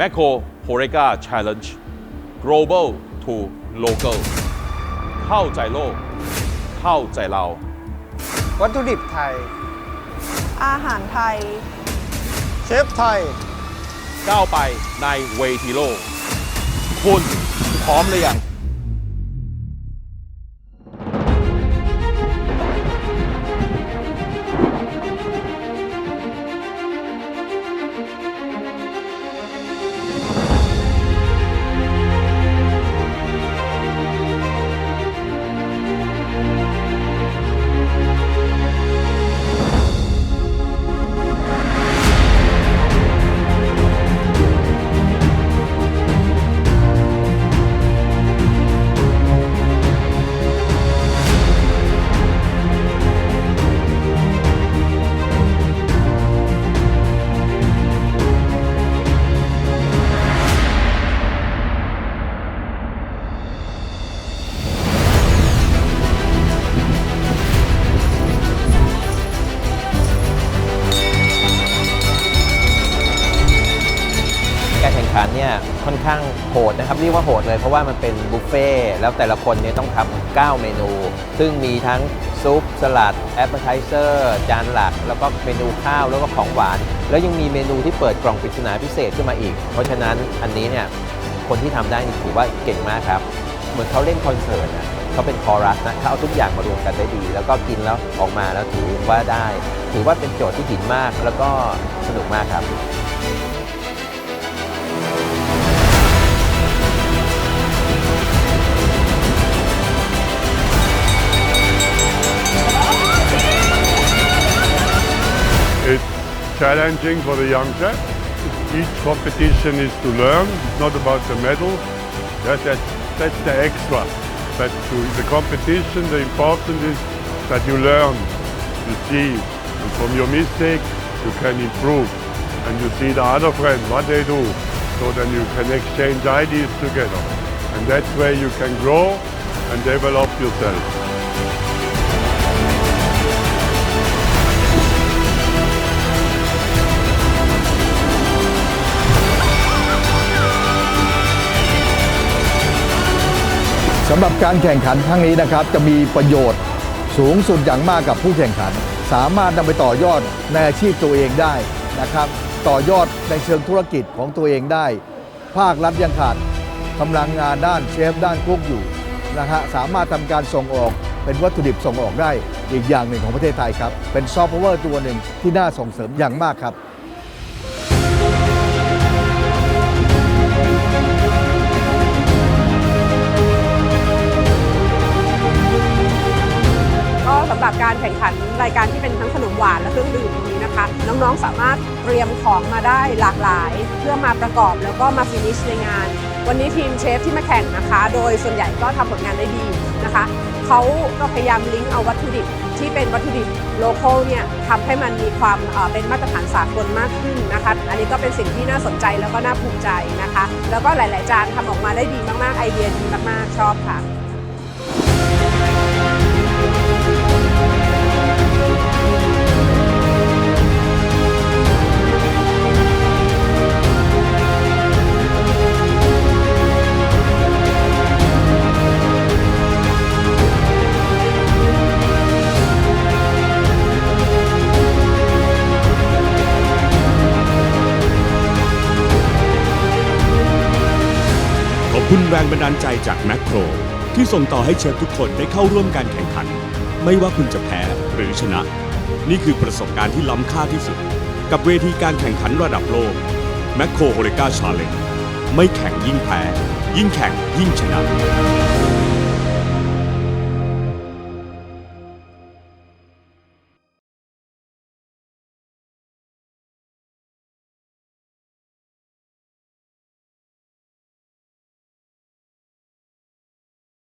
m a c o h o r e g a Challenge Global to Local เข้าใจโลก เข้าใจเรา วัตถุดิบไทย อาหารไทย เชฟไทย ก้าวไปในเวทีโลก คุณพร้อมหรือยัง ข่งขันเนี่ยค่อนข้างโหดนะครับเรียกว่าโหดเลยเพราะว่ามันเป็นบุฟเฟ่ต์แล้วแต่ละคนเนี่ยต้องทำ9เมนู ซึ่งมีทั้งซุปสลัดแอปเปอร์ไทเซอร์จานหลัก แล้วก็เมนูข้าวแล้วก็ของหวาน แล้วยังมีเมนูที่เปิดกล่องปริศนาพิเศษขึ้นมาอีก เพราะฉะนั้นอันนี้เนี่ยคนที่ทำได้นี่ถือว่าเก่งมากครับ เหมือนเขาเล่นคอนเสิร์ตนะเขาเป็นคอรัสนะเขาเอาทุกอย่างมารวมกันได้ดี แล้วก็กินแล้วออกมาแล้วถือว่าได้ ถือว่าเป็นโจทย์ที่หินมากแล้วก็สนุกมากครับ challenging for the young chef. Each competition is to learn. It's not about the medal. Yes, that's, that's the extra. But to the competition, the important is that you learn, you see, and from your mistake, you can improve. And you see the other friends, what they do. So then you can exchange ideas together. And that's where you can grow and develop yourself. สำหรับการแข่งขันครั้งนี้นะครับ จะมีประโยชน์สูงสุดอย่างมากกับผู้แข่งขัน สามารถนำไปต่อยอดในอาชีพตัวเองได้นะครับ ต่อยอดในเชิงธุรกิจของตัวเองได้ ภาครัฐยังขาดกำลังงานด้านเชฟด้านคุกอยู่นะฮะสามารถทำการส่งออกเป็นวัตถุดิบส่งออกได้อีกอย่างหนึ่งของประเทศไทยครับ เป็นซอฟต์พาวเวอร์ตัวหนึ่งที่น่าส่งเสริมอย่างมากครับ หรับการแข่งขันรายการที่เป็นทั้งขนมหวานและเครื่องดื่มตรงนี้นะคะ น้องๆสามารถเตรียมของมาได้หลากหลาย เพื่อมาประกอบแล้วก็มาฟินิชในงาน วันนี้ทีมเชฟที่มาแข่งนะคะ โดยส่วนใหญ่ก็ทำผลงานได้ดีนะคะเขาก็พยายามลิงก์เอาวัตถุดิบที่เป็นวัตถุดิบโลคอลเนี่ยทำให้มันมีความเอ่อเป็นมาตรฐานสากลมากขึ้นนะคะ อันนี้ก็เป็นสิ่งที่น่าสนใจแล้วก็น่าภูมิใจนะคะ แล้วก็หลาย ๆ จานทำออกมาได้ดีมาก ๆ ไอเดียดีมาก ๆ ชอบค่ะ คุณแรงบันดาลใจจากแมคโคร ที่ส่งต่อให้เชฟทุกคนได้เข้าร่วมการแข่งขัน ไม่ว่าคุณจะแพ้หรือชนะ นี่คือประสบการณ์ที่ล้ำค่าที่สุด กับเวทีการแข่งขันระดับโลกแมคโครโฮเรกาชาเลนไม่แข่งยิ่งแพ้ ยิ่งแข่งยิ่งชนะ